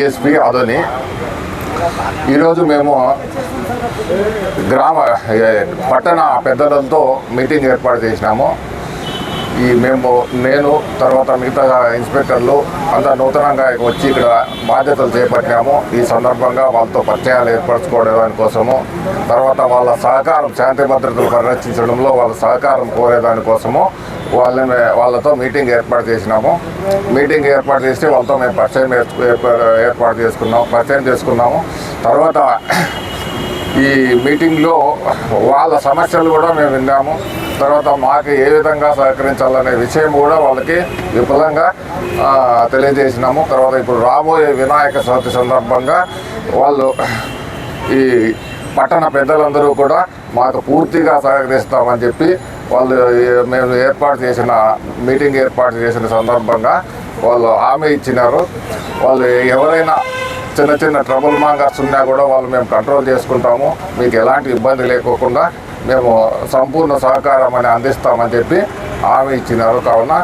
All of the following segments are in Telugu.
డిఎస్పి ఆదోని ఈరోజు మేము గ్రామ పట్టణ పెద్దలతో మీటింగ్ ఏర్పాటు చేసినాము. ఈ మేము నేను తర్వాత మిగతా ఇన్స్పెక్టర్లు అంతా నూతనంగా వచ్చి ఇక్కడ బాధ్యతలు చేపట్టాము ఈ సందర్భంగా వాళ్ళతో పరిచయాలు ఏర్పరచుకోవడం కోసము తర్వాత వాళ్ళ సహకారం శాంతి భద్రతలు పరిరక్షించడంలో వాళ్ళ సహకారం కోరేదాని కోసము వాళ్ళని వాళ్ళతో మీటింగ్ ఏర్పాటు చేసినాము. మీటింగ్ ఏర్పాటు చేసి వాళ్ళతో మేము పరిచయం ఏర్పాటు చేసుకున్నాము పరిచయం చేసుకున్నాము. తర్వాత ఈ మీటింగ్లో వాళ్ళ సమస్యలు కూడా మేము విన్నాము. తర్వాత మాకు ఏ విధంగా సహకరించాలనే విషయం కూడా వాళ్ళకి విపులంగా తెలియజేసినాము. తర్వాత ఇప్పుడు రాబోయే వినాయక చవితి సందర్భంగా వాళ్ళు ఈ పట్టణ పెద్దలందరూ కూడా మాకు పూర్తిగా సహకరిస్తామని చెప్పి వాళ్ళు మేము ఏర్పాటు చేసిన మీటింగ్ ఏర్పాటు చేసిన సందర్భంగా వాళ్ళు హామీ ఇచ్చినారు. వాళ్ళు ఎవరైనా చిన్న చిన్న ట్రబుల్ మాంగర్స్ ఉన్నా కూడా వాళ్ళు మేము కంట్రోల్ చేసుకుంటాము. మీకు ఎలాంటి ఇబ్బంది లేకోకుండా మేము సంపూర్ణ సహకారం అని అందిస్తామని చెప్పి హామీ ఇచ్చినారు. కావున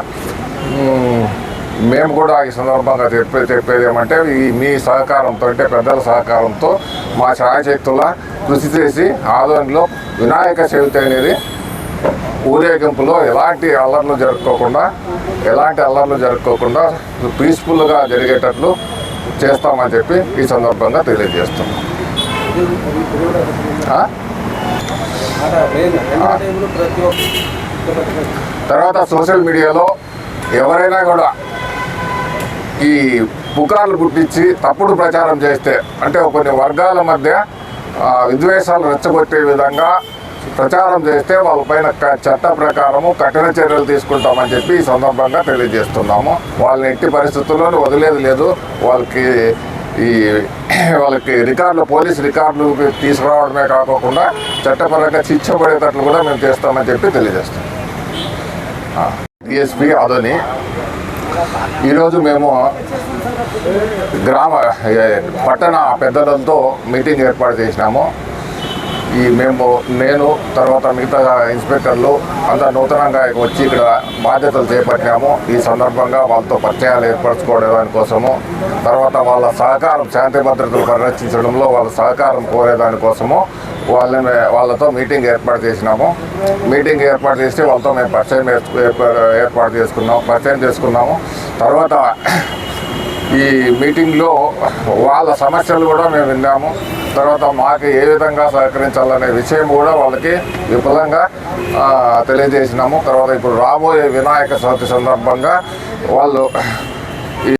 మేము కూడా ఈ సందర్భంగా చెప్పే చెప్పేది ఏమంటే ఈ మీ సహకారంతో అంటే పెద్దల సహకారంతో మా ఛాయశక్తుల కృషి చేసి ఆధ్వర్యంలో వినాయక చవితి అనేది ఊరేగింపులో ఎలాంటి అల్లర్లు జరుపుకోకుండా ఎలాంటి అల్లర్లు జరుపుకోకుండా పీస్ఫుల్గా జరిగేటట్లు చేస్తామని చెప్పి ఈ సందర్భంగా తెలియజేస్తున్నాం తర్వాత సోషల్ మీడియాలో ఎవరైనా కూడా ఈ పుకార్లు పుట్టించి తప్పుడు ప్రచారం చేస్తే అంటే కొన్ని వర్గాల మధ్య విద్వేషాలు రెచ్చగొట్టే విధంగా ప్రచారం చేస్తే వాళ్ళపైన క- చట్ట ప్రకారము కఠిన చర్యలు తీసుకుంటామని చెప్పి ఈ సందర్భంగా తెలియజేస్తున్నాము. వాళ్ళని ఎట్టి పరిస్థితుల్లోనూ వదిలేదు లేదు. వాళ్ళకి ఈ వాళ్ళకి రికార్డులు పోలీస్ రికార్డులు తీసుకురావడమే కాకుండా చట్టపరంగా శిక్ష పడేటట్లు కూడా మేము చేస్తామని చెప్పి తెలియజేస్తాం డిఎస్పి అదని ఈరోజు మేము గ్రామ పట్టణ పెద్దలతో మీటింగ్ ఏర్పాటు చేసినాము. ఈ మేము నేను తర్వాత మిగతా ఇన్స్పెక్టర్లు అంతా నూతనంగా వచ్చి ఇక్కడ బాధ్యతలు చేపట్టాము. ఈ సందర్భంగా వాళ్ళతో పరిచయాలు ఏర్పరచుకోవడం కోసము తర్వాత వాళ్ళ సహకారం శాంతి భద్రతలు పరిరక్షించడంలో వాళ్ళ సహకారం కోరేదానికోసము వాళ్ళని వాళ్ళతో మీటింగ్ ఏర్పాటు చేసినాము. మీటింగ్ ఏర్పాటు చేసి వాళ్ళతో మేము పరిచయం ఏర్పాటు చేసుకున్నాము పరిచయం చేసుకున్నాము. తర్వాత ఈ మీటింగ్లో వాళ్ళ సమస్యలు కూడా మేము విన్నాము. తర్వాత మాకు ఏ విధంగా సహకరించాలనే విషయం కూడా వాళ్ళకి విపులంగా తెలియజేసినాము. తర్వాత ఇప్పుడు రాబోయే వినాయక చవితి సందర్భంగా వాళ్ళు